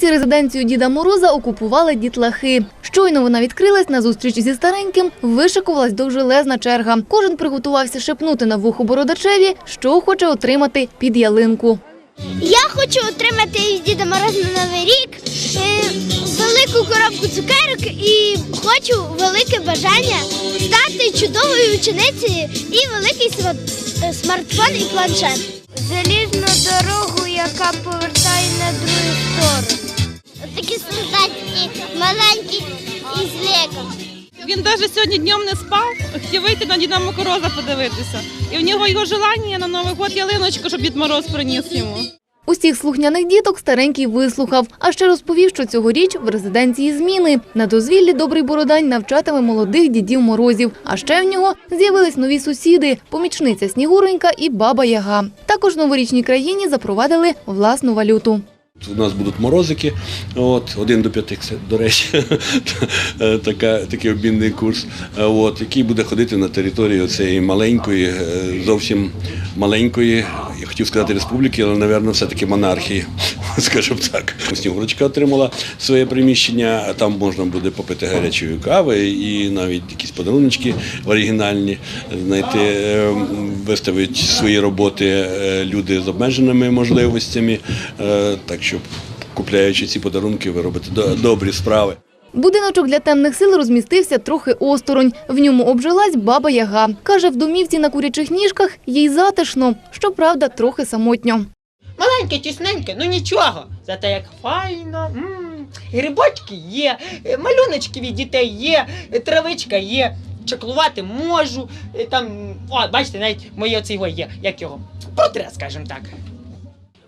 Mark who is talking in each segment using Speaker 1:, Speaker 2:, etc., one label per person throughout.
Speaker 1: резиденцію Діда Мороза окупували дітлахи. Щойно вона відкрилась на зустріч зі стареньким, вишикувалась довжелезна черга. Кожен приготувався шепнути на вухо бородачеві, що хоче отримати під ялинку.
Speaker 2: Я хочу отримати від Діда Мороза на Новий рік е, велику коробку цукерок і хочу велике бажання стати чудовою ученицею і великий е, смартфон і планшет. Залізну дорогу,
Speaker 3: Він навіть сьогодні днем не спав, хотів вийти на Діда Мороза подивитися. І в нього його желання на Новий год ялиночку, щоб Дід Мороз приніс йому.
Speaker 1: Усіх слухняних діток старенький вислухав, а ще розповів, що цьогоріч в резиденції зміни. На дозвіллі добрий бородань навчатиме молодих дідів морозів. А ще в нього з'явились нові сусіди – помічниця Снігуренька і баба Яга. Також новорічній країні запровадили власну валюту.
Speaker 4: У нас будуть морозики, от, один до п'яти, до речі, така, такий обмінний курс, от, який буде ходити на територію цієї маленької, е, зовсім маленької, я хотів сказати республіки, але, мабуть, все-таки монархії, скажімо так. Снігурочка отримала своє приміщення, там можна буде попити гарячої кави і навіть якісь подарунки оригінальні знайти, е, виставити свої роботи е, люди з обмеженими можливостями, е, так що купляючи ці подарунки, ви робите добрі справи.
Speaker 1: Будиночок для темних сил розмістився трохи осторонь. В ньому обжилась баба Яга. Каже, в домівці на курячих ніжках їй затишно, щоправда, трохи самотньо.
Speaker 5: Маленьке, тісненьке, ну нічого. Зате як файно. м Грибочки є, е, малюночки від дітей є, е, травичка є. Чаклувати можу. е, Там, о, бачите, навіть моє оце його є, як його, портрет, скажімо так.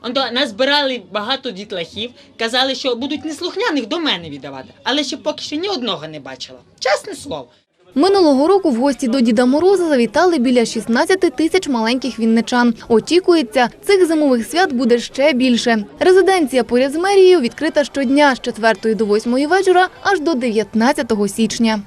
Speaker 5: Онто нас збирали багато дітлахів, казали, що будуть неслухняних до мене віддавати, але ще поки що ні одного не бачила. Чесне слово.
Speaker 1: Минулого року в гості до Діда Мороза завітали біля 16 тисяч маленьких вінничан. Очікується, цих зимових свят буде ще більше. Резиденція поряд з мерією відкрита щодня з 4 до 8 вечора аж до 19 січня.